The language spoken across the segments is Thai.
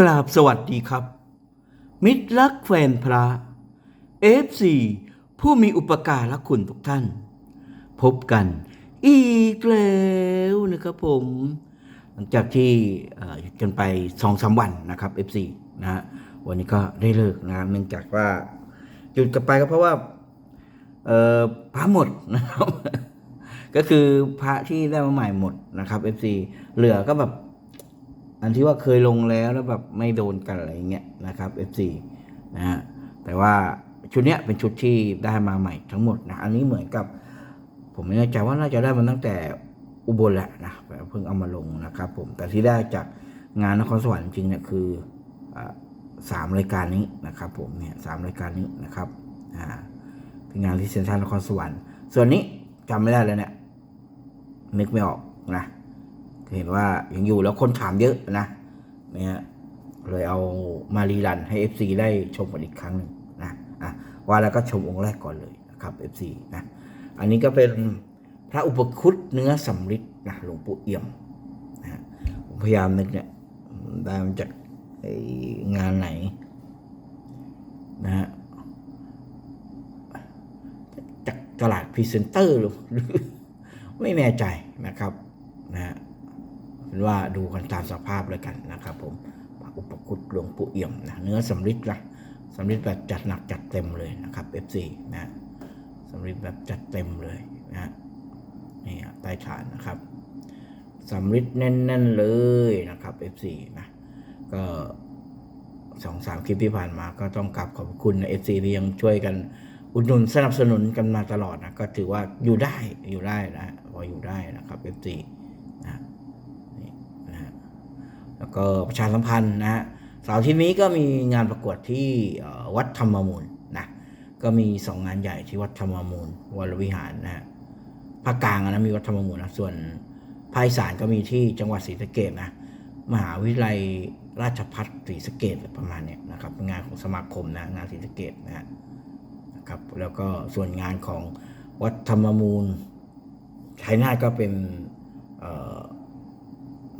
กราบสวัสดีครับ มิตรรักแฟนพระ F4 ผู้มีอุปการะคุณทุกท่าน พบกันอีกแล้วนะครับผม หลังจากที่หยุดกันไปสองสามวันนะครับ F4 นะฮะวันนี้ก็ได้เลิกนะเนื่องจากว่าหยุดกันไปก็เพราะว่าเออพระหมดนะครับก็คือพระที่ได้มาใหม่หมดนะครับ FC เหลือก็แบบ อันที่ว่าเคยลงแล้วแล้วแบบไม่โดนกันอะไรเงี้ยนะครับ FC นะฮะแต่ว่าชุดเนี้ยเป็นชุดที่ได้มาใหม่ทั้งหมดนะอันนี้เหมือนกับ ผมไม่แน่ใจว่าน่าจะได้มาตั้งแต่อุบลแหละนะเพิ่งเอามาลงนะครับ ผมแต่ที่ได้จากงานนครสวรรค์จริงเนี่ยคือสามรายการนี้นะครับ ผมเนี่ยสามรายการนี้นะครับอ่าเป็นงานที่เซ็นทรัลนครสวรรค์ส่วนนี้จำไม่ได้เลยเนี่ยนึกไม่ออกนะ เห็นว่ายังอยู่แล้วคนถามเยอะนะเนี่ยเลยเอามารีรันให้ FC ได้ชมกันอีกครั้งหนึ่งนะอะว่าแล้วก็ชมองค์แรกก่อนเลยนะครับ FC นะอันนี้ก็เป็นพระอุปคุตเนื้อสำริดนะหลวงปู่เอี่ยมนะผมพยายามนึกเนี่ยได้มาจากงานไหนนะฮะจากตลาดพรีเซนเตอร์หรือไม่แน่ใจนะครับนะฮะ เป็นว่าดูกันตามสภาพเลยกันนะครับผมพระอุปคุตหลวงปู่เอี่ยมนะเนื้อสำริดนะสำริดแบบจัดหนักจัดเต็มเลยนะครับ F4 นะสำริดแบบจัดเต็มเลยนะนี่ใต้ฐานนะครับสำริดแน่นๆเลยนะครับ F4 นะก็สองสามคลิปที่ผ่านมาก็ต้องกราบขอบคุณ FC ที่ยังช่วยกันอุดหนุนสนับสนุนกันมาตลอดนะก็ถือว่าอยู่ได้อยู่ได้นะพออยู่ได้นะครับ F4 นี่นะฮะ แล้วก็ประชาสัมพันธ์นะฮะเสาร์ที่นี้ก็มีงานประกวดที่วัดธรรมมูลนะก็มีสองงานใหญ่ที่วัดธรรมมูลวรวิหารนะฮะภาคกลางนะมีวัดธรรมมูลนะส่วนภาคอีสานก็มีที่จังหวัดศรีสะเกดนะมหาวิทยาลัยราชภัฏศรีสะเกดประมาณเนี้ยนะครับเป็นงานของสมาคมนะงานศรีสะเกดนะฮะนะครับแล้วก็ส่วนงานของวัดธรรมมูลชัยนาทก็เป็นเอ่อ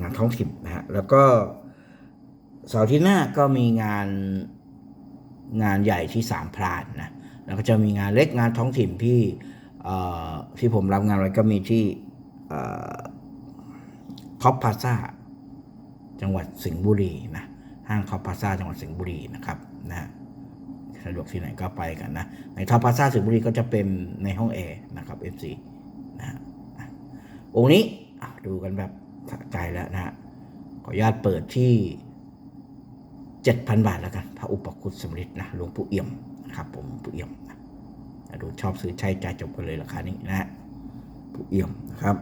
งานท้องถิ่นนะฮะแล้วก็เสาร์ที่หน้าก็มีงานงานใหญ่ที่สามพรานนะแล้วก็จะมีงานเล็กงานท้องถิ่นที่ที่ผมรับงานไว้ก็มีที่ท็อปพาซาจังหวัดสิงห์บุรีนะห้างท็อปพาซาจังหวัดสิงห์บุรีนะครับนะสะดวกที่ไหนก็ไปกันนะ ในท็อปพาซาสิงห์บุรีก็จะเป็นในห้องแอร์นะครับ FC นะฮะอะองค์นี้ดูกันแบบ สะใจแล้วนะฮะขออนุญาตเปิดที่เจ็ดพันบาทแล้วกันพระอุปคุตสำริดนะหลวงปู่เอี่ยมนะครับผมปู่เอี่ยมนะดูชอบซื้อใช้จ่ายจบกันเลยราคานี้นะฮะปู่เอี่ยมนะครับ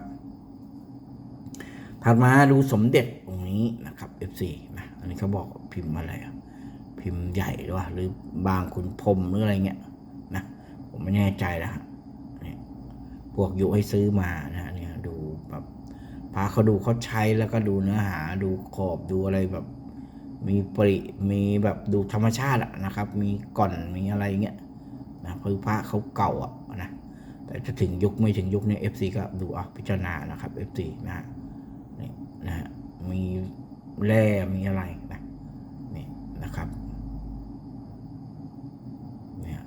ถัดมาดูสมเด็จองค์นี้นะครับ F4 นะอันนี้เขาบอกพิมพ์อะไรอะพิมพ์ใหญ่หรือว่าหรือบางขุนพรมหรืออะไรเงี้ยนะผมไม่แน่ใจนะฮะเนี่ยพวกยุให้ซื้อมานะฮะเนี่ยดูแบบ พาเขาดูเขาใช้แล้วก็ดูเนื้อหาดูขอบดูอะไรแบบ มีปริมีแบบดูธรรมชาติอะนะครับ มีก่อนมีอะไรเงี้ยนะคือพระเขาเก่าอะนะแต่จะถึงยุคไม่ถึงยุคเนี่ย FC ก็ดูเอาพิจารณานะครับ FC นะฮะนี่นะฮะมีแร่มีอะไรนะนี่นะครับเนี่ย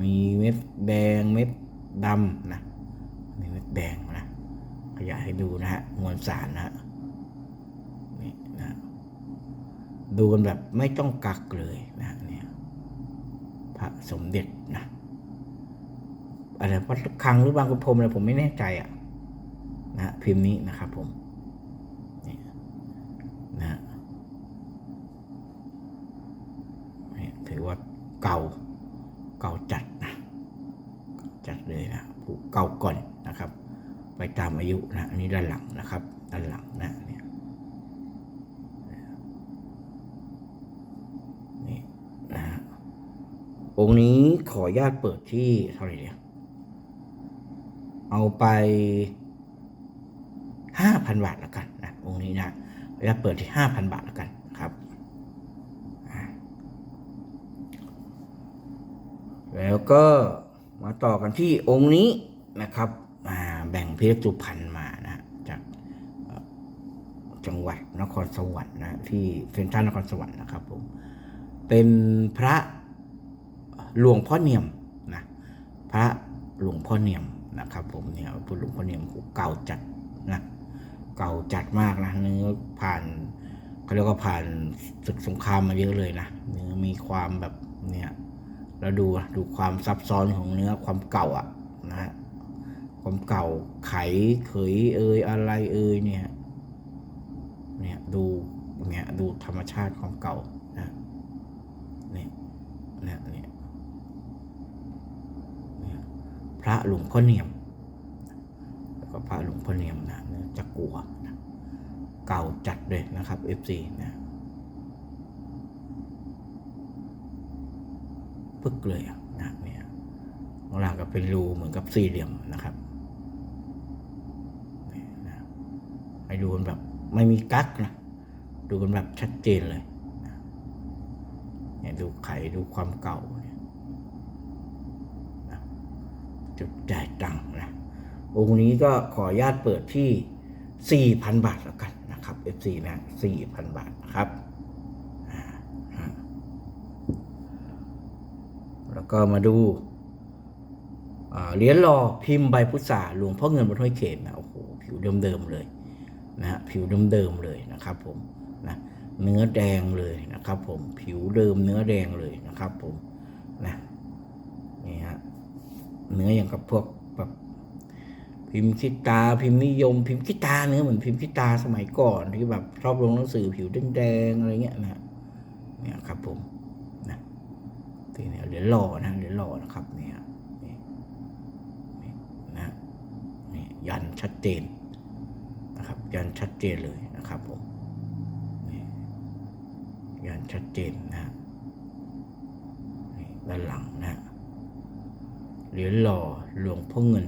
มีเม็ดแดงเม็ดดำนะมีเม็ดแดง ขยายให้ดูนะฮะมวลสารนะฮะนี่นะดูกันแบบไม่ต้องกักเลยนะเนี่ยพระสมเด็จนะอะไรวัดคังหรือบางกุพรมอะไรผมไม่แน่ใจอะนะฮะพิมพ์นี้นะครับผมนี่นะฮะนี่ถือว่าเก่าเก่าจัดนะจัดเลยนะผู้เก่าก่อนนะครับ ไปตามอายุนะอันนี้ด้านหลังนะครับ ด้านหลังนะเนี่ยนี่นะองค์นี้ขออนุญาตเปิดที่เท่าไหร่เนี่ยเอาไปห้าพันบาทแล้วกันนะองค์นี้นะอนุญาตเปิดที่ห้าพันบาทแล้วกันครับ แล้วก็มาต่อกันที่องค์นี้นะครับ แบ่งพิรจุพันธ์มานะจากจังหวัดนครสวรรค์นะที่เซ็นทรัลนครสวรรค์นะครับผมเป็นพระหลวงพ่อเนียมนะพระหลวงพ่อเนียมนะครับ ผมเนี่ยพระหลวงพ่อเนียมเก่าจัดนะเก่าจัดมากนะเนื้อผ่านเขาเรียกว่าผ่านศึกสงครามมาเยอะเลยนะเนื้อมีความแบบเนี่ยแล้วดูอะดูความซับซ้อนของเนื้อความเก่าอะนะฮะ ความเก่าไขเขยเอยอะไรเอยเนี่ยเนี่ยดูเนี่ยดูธรรมชาติความเก่านะเนี่ยเนี่ยเนี่ยเนี่ยพระหลวงพ่อเนียมแล้วก็พระหลวงพ่อเนียมนะเนื้อจักกัวนะเก่าจัดเลยนะครับ FC นะปึ๊กเลยนะเนี่ยข้างล่างก็เป็นรูเหมือนกับสี่เหลี่ยมนะครับ นี่นะ ให้ดูกันแบบไม่มีกักนะดูกันแบบชัดเจนเลยเนี่ยดูไขดูความเก่าจุดจ่ายตังค์นะองค์นี้ก็ขออนุญาตเปิดที่ 4,000 บาทแล้วกันนะครับ FC นะ 4,000 บาทนะครับ แล้วก็มาดูเหรียญหล่อพิมพ์ใบพุทราหลวงพ่อเงินบนห้อยเขตนะโอ้โห ผิวเดิมๆเลย นะฮะผิวเดิมๆเลยนะครับผมนะเนื้อแดงเลยนะครับผมผิวเดิมเนื้อแดงเลยนะครับผมนะนี่ฮะเนื้ออย่างกับพวกแบบพิมพ์คิตา พิมพ์นิยม พิมพ์คิตาเนื้อเหมือนพิมพ์คิตาสมัยก่อนที่แบบชอบลงหนังสือผิวแดงๆอะไรเงี้ยนะเนี่ยครับผมนะที่เนี่ยเหรียญหล่อนะเหรียญหล่อนะครับเนี่ยนี่นะนี่ยันชัดเจน ยันชัดเจนเลยนะครับผมยันชัดเจนนะด้านหลังนะเหรียญหล่อหลวงพ่อเงิน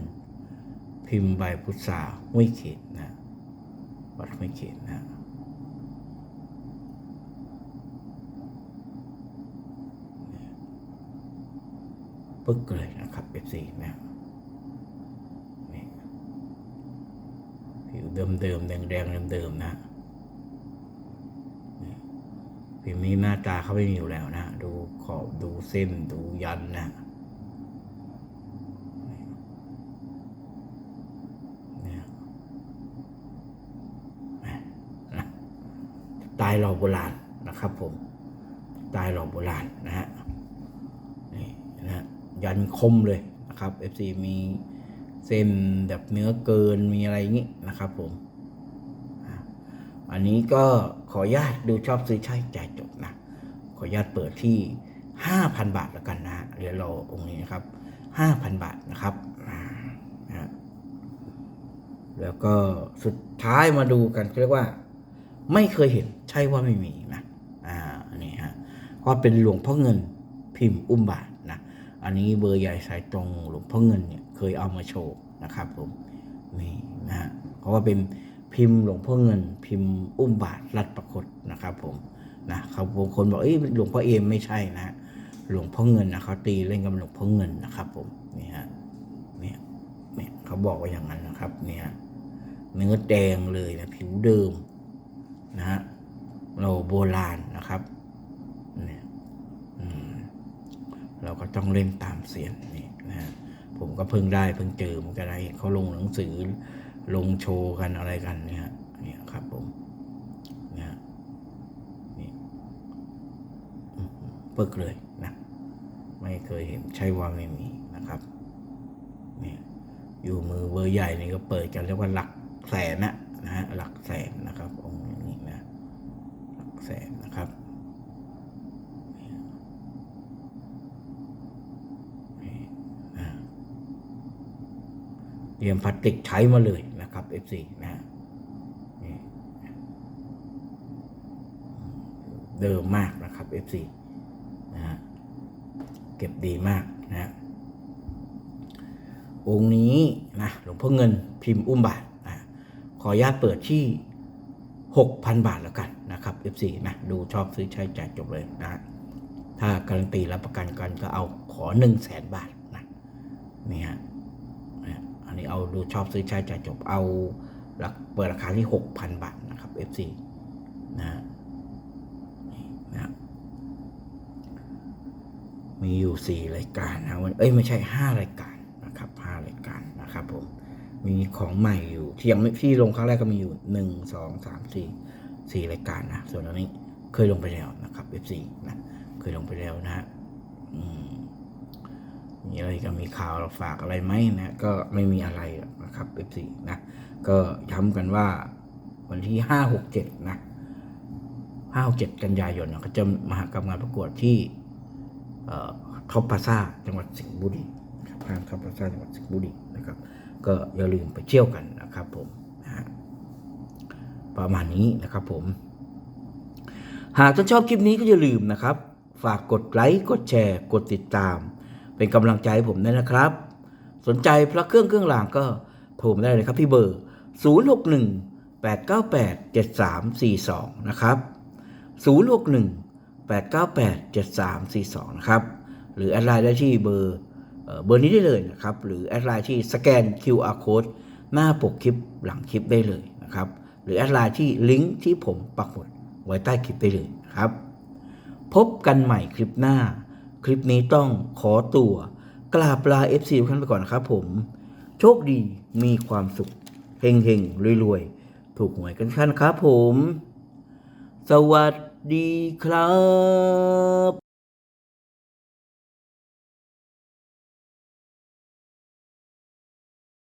พิมพ์ใบพุทราห้วยเขตนะวัดห้วยเขตนะปึ๊กเลยนะครับ F4 นะ นี่ผิว เดิมเดิมๆแดงแดงเดิมเดิมๆนะพิมพ์นี้หน้าตาเขาไม่มีอยู่แล้วนะดูขอบดูเส้นดูยันนะนี่เนี่ยนะตล์หล่อโบราณนะครับผมตล์หล่อโบราณนะฮะนี่นะฮะยันคมเลยนะครับ FC มี เส้นแบบเนื้อเกินมีอะไรอย่างงี้นะครับผม อันนี้ก็ขออนุญาตดูชอบซื้อใช้จ่ายจบนะ ขออนุญาตเปิดที่ 5,000 บาทแล้วกันนะเดี๋ยวราองค์นี้นะครับ 5,000 บาทนะครับแล้วก็สุดท้ายมาดูกันเรียกว่า ไม่เคยเห็นใช่ว่าไม่มีนะอ่าอันนี้ฮะก็เป็นหลวงพ่อเงินพิมพ์อุ้มบาท อันนี้เบอร์ใหญ่สายตรงหลวงพ่อเงินเนี่ยเคยเอามาโชว์นะครับผมนี่นะฮะเพราะว่าเป็นพิมพ์หลวงพ่อเงิน พิมพ์อุ้มบาทรัดประคตนะครับผมนะเขาบางคนบอกเอ้ยหลวงพ่อเอมไม่ใช่นะ หลวงพ่อเงินนะเขาตีเล่นกับหลวงพ่อเงินนะครับผมนี่ฮะเนี่ยเนี่ยเขาบอกว่าอย่างนั้นนะครับเนี่ยเนื้อแดงเลยนะผิวเดิมนะฮะเราโบราณนะครับเนี่ยอืม เราก็ ต้องเล่นตามเสียงนี่นะฮะผมก็เพิ่งได้เพิ่งเจอเหมันก็ได้เขาลงหนังสือลงโชว์กันอะไรกันเนี่ยเนี่ยครับผมเนี่ยฮะนี่ปึกเลยนะไม่เคยเห็นใช่ว่าไม่มีนะครับนี่อยู่มือเบอร์ใหญ่นี่ก็เปิดกันเรียกว่าหลักแสนนะนะฮะหลักแสนนะครับองค์นี้นะหลักแสนนะครับ อ่า เตรียมพลาสติกใช้มาเลยนะครับ F4 นะเดิมมากนะครับ F4 นะฮะเก็บดีมากนะฮะองค์นี้นะหลวงพ่อเงินพิมพ์อุ้มบาทนะขออนุญาตเปิดที่ 6,000 บาทแล้วกันนะครับ F4 นะดูชอบซื้อใช้จ่ายจบเลยนะฮะถ้าการันตีรับประกันกันก็เอาขอหนึ่งแสนบาทนะนี่ฮะ นี้เอาดูชอบซื้อใช้จ่ายจบเอาหลักเปิดราคาที่ 6,000 บาทนะครับ FC นะฮะนี่นะมีอยู่สี่รายการนะวันเอ้ยไม่ใช่ห้ารายการนะครับห้ารายการนะครับผมมีของใหม่อยู่ที่ยังไม่ที่ลงครั้งแรกก็มีอยู่หนึ่งสองสามสี่สี่รายการนะ ส่วนอันนี้เคยลงไปแล้วนะครับ F4 นะเคยลงไปแล้วนะฮะอืม มีอะไรก็มีข่าวเราฝากอะไรไหมนะก็ไม่มีอะไรนะครับ F4 นะก็ย้ำกันว่าวันที่ห้าหกเจ็ดนะห้าหกเจ็ดกันยายนนะก็จะมหากรรมงานประกวดที่ท็อปพาซาจังหวัดสิงห์บุรีครับห้างท็อปพาซาจังหวัดสิงห์บุรีนะครับ ก็อย่าลืมไปเที่ยวกันนะครับผมนะประมาณนี้นะครับผม หากท่านชอบคลิปนี้ก็อย่าลืมนะครับ ฝากกดไลค์กดแชร์ กดติดตาม เป็นกำลังใจให้ผมด้วยนะครับ สนใจพระเครื่องเครื่องรางก็โทรมาได้เลยครับที่เบอร์ 061 898 7342 นะครับ 061 898 7342 นะครับ หรือแอดไลน์ได้ที่เบอร์เบอร์นี้ได้เลยนะครับ หรือแอดไลน์ที่สแกน QR code หน้าปกคลิปหลังคลิปได้เลยนะครับ หรือแอดไลน์ที่ลิงก์ที่ผมปักหมุดไว้ใต้คลิปได้เลยครับ พบกันใหม่คลิปหน้า คลิปนี้ต้องขอตัวกลาบลา FC ทุกท่านไปก่อนนะครับผม โชคดีมีความสุข เฮงเฮงรวยๆ ถูกหวยกันท่านครับผม สวัสดีครับ